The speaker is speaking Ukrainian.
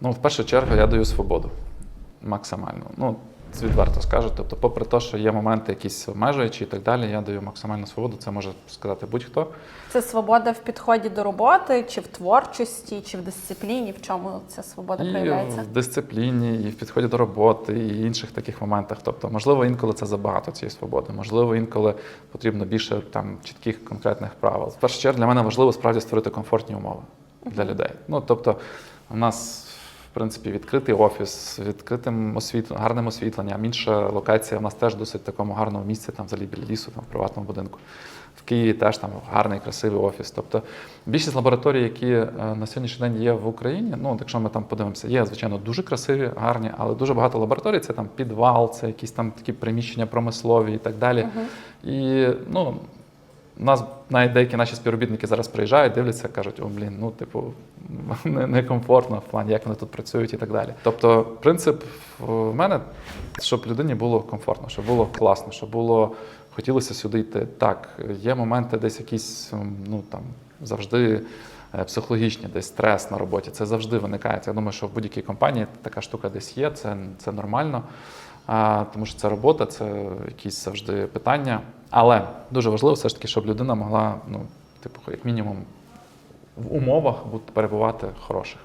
Ну, в першу чергу, я даю свободу максимально. Ну, це відверто скажу. Тобто, попри те, що є моменти якісь обмежуючі і так далі, я даю максимальну свободу. Це може сказати будь-хто. Це свобода в підході до роботи, чи в творчості, чи в дисципліні. В чому ця свобода І проявляється? в дисципліні, і в підході до роботи, і інших таких моментах. Тобто, можливо, інколи це забагато цієї свободи, можливо, інколи потрібно більше там чітких конкретних правил. В першу чергу для мене важливо справді створити комфортні умови для людей. Ну тобто, у нас. В принципі, відкритий офіс з відкритим освітленням, гарним освітленням. Інша локація у нас теж досить в такому гарному місці, там взагалі біля лісу, там в приватному будинку. В Києві теж там гарний, красивий офіс. Тобто більшість лабораторій, які е, на сьогоднішній день є в Україні, ну якщо ми там подивимося, є звичайно дуже красиві, гарні, але дуже багато лабораторій це там підвал, це якісь там такі приміщення промислові і так далі. І ну. У нас навіть деякі наші співробітники зараз приїжджають, дивляться, кажуть, о, блін, ну, типу, не- некомфортно в плані, як вони тут працюють і так далі. Тобто, принцип в мене, щоб людині було комфортно, щоб було класно, щоб було хотілося сюди йти. Так, є моменти, десь якісь, ну там завжди е, психологічні, десь стрес на роботі. Це завжди виникає. Я думаю, що в будь-якій компанії така штука десь є, це, це нормально. А, тому що це робота, це якісь завжди питання. Але дуже важливо все ж таки, щоб людина могла, ну, типу, як мінімум, в умовах перебувати хороших.